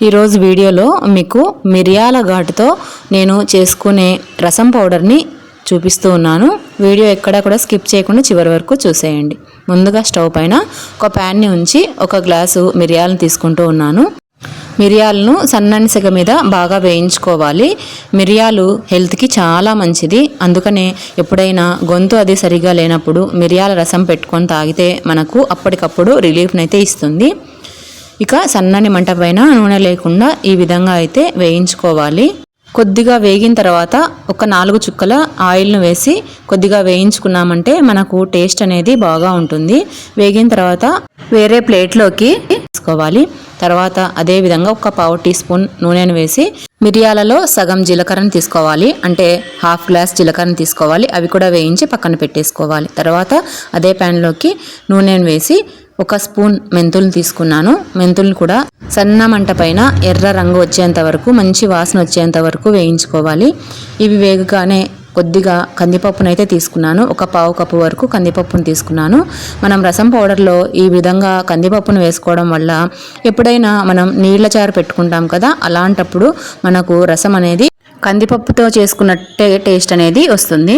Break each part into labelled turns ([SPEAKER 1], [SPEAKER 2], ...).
[SPEAKER 1] ఈరోజు వీడియోలో మీకు మిరియాల ఘాటుతో నేను చేసుకునే రసం పౌడర్ని చూపిస్తూ ఉన్నాను. వీడియో ఎక్కడా కూడా స్కిప్ చేయకుండా చివరి వరకు చూసేయండి. ముందుగా స్టవ్ పైన ఒక ప్యాన్ని ఉంచి ఒక గ్లాసు మిరియాలను తీసుకుంటూ ఉన్నాను. మిరియాలను సన్నని సెగ మీద బాగా వేయించుకోవాలి. మిరియాలు హెల్త్కి చాలా మంచిది. అందుకనే ఎప్పుడైనా గొంతు అది సరిగా లేనప్పుడు మిరియాల రసం పెట్టుకొని తాగితే మనకు అప్పటికప్పుడు రిలీఫ్నైతే ఇస్తుంది. ఇక సన్నని మంట పైన నూనె లేకుండా ఈ విధంగా అయితే వేయించుకోవాలి. కొద్దిగా వేగిన తర్వాత ఒక నాలుగు చుక్కల ఆయిల్ను వేసి కొద్దిగా వేయించుకున్నామంటే మనకు టేస్ట్ అనేది బాగా ఉంటుంది. వేగిన తర్వాత వేరే ప్లేట్లోకి తీసుకోవాలి. తర్వాత అదే విధంగా ఒక పావు టీ స్పూన్ నూనెను వేసి మిరియాలలో సగం జీలకర్రను తీసుకోవాలి. అంటే హాఫ్ గ్లాస్ జీలకర్రను తీసుకోవాలి. అవి కూడా వేయించి పక్కన పెట్టేసుకోవాలి. తర్వాత అదే ప్యాన్లోకి నూనెను వేసి ఒక స్పూన్ మెంతులు తీసుకున్నాను. మెంతులు కూడా సన్న మంట పైన ఎర్ర రంగు వచ్చేంత వరకు మంచి వాసన వచ్చేంత వరకు వేయించుకోవాలి. ఇవి వేగగానే కొద్దిగా కందిపప్పునైతే తీసుకున్నాను. ఒక పావు కప్పు వరకు కందిపప్పును తీసుకున్నాను. మనం రసం పౌడర్లో ఈ విధంగా కందిపప్పును వేసుకోవడం వల్ల ఎప్పుడైనా మనం నీళ్ళ చారు పెట్టుకుంటాం కదా అలాంటప్పుడు మనకు రసం అనేది కందిపప్పుతో చేసుకున్నట్టే టేస్ట్ అనేది వస్తుంది.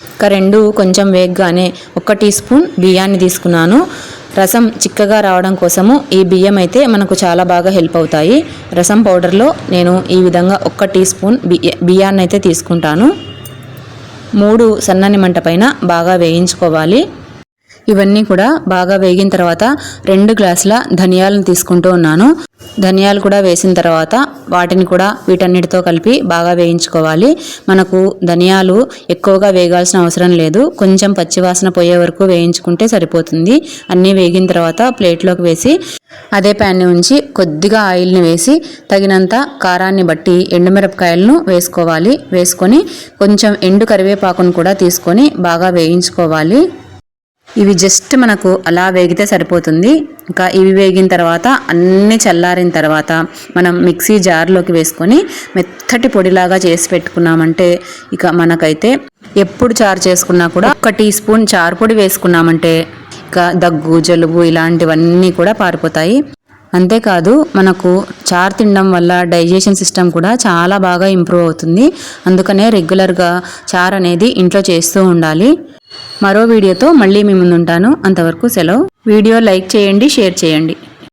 [SPEAKER 1] ఇక రెండు కొంచెం వేగగానే ఒక టీ స్పూన్ బియ్యాన్ని తీసుకున్నాను. రసం చిక్కగా రావడం కోసము ఈ బియ్యం అయితే మనకు చాలా బాగా హెల్ప్ అవుతాయి. రసం పౌడర్లో నేను ఈ విధంగా ఒక్క టీ స్పూన్ బియ్య బియ్యాన్ని అయితే తీసుకుంటాను. మూడు సన్నని మంట పైన బాగా వేయించుకోవాలి. ఇవన్నీ కూడా బాగా వేగిన తర్వాత రెండు గ్లాసుల ధనియాలను తీసుకుంటూ ఉన్నాను. ధనియాలు కూడా వేసిన తర్వాత వాటిని కూడా వీటన్నిటితో కలిపి బాగా వేయించుకోవాలి. మనకు ధనియాలు ఎక్కువగా వేగాల్సిన అవసరం లేదు. కొంచెం పచ్చివాసన పోయే వరకు వేయించుకుంటే సరిపోతుంది. అన్నీ వేగిన తర్వాత ప్లేట్లోకి వేసి అదే ప్యాన్ని ఉంచి కొద్దిగా ఆయిల్ని వేసి తగినంత కారాన్ని బట్టి ఎండుమిరపకాయలను వేసుకోవాలి. వేసుకొని కొంచెం ఎండు కరివేపాకును కూడా తీసుకొని బాగా వేయించుకోవాలి. ఇవి జస్ట్ మనకు అలా వేగితే సరిపోతుంది. ఇంకా ఇవి వేగిన తర్వాత అన్నీ చల్లారిన తర్వాత మనం మిక్సీ జార్లోకి వేసుకొని మెత్తటి పొడిలాగా చేసి పెట్టుకున్నామంటే ఇక మనకైతే ఎప్పుడు చారు చేసుకున్నా కూడా ఒక టీ స్పూన్ చారు పొడి వేసుకున్నామంటే ఇక దగ్గు జలుబు ఇలాంటివన్నీ కూడా పారిపోతాయి. అంతేకాదు మనకు చారు తినడం వల్ల డైజెషన్ సిస్టమ్ కూడా చాలా బాగా ఇంప్రూవ్ అవుతుంది. అందుకనే రెగ్యులర్గా చారు అనేది ఇంట్లో చేస్తూ ఉండాలి. మరో వీడియోతో మళ్ళీ మీ ముందుంటాను. అంతవరకు సెలవు. వీడియో లైక్ చేయండి షేర్ చేయండి.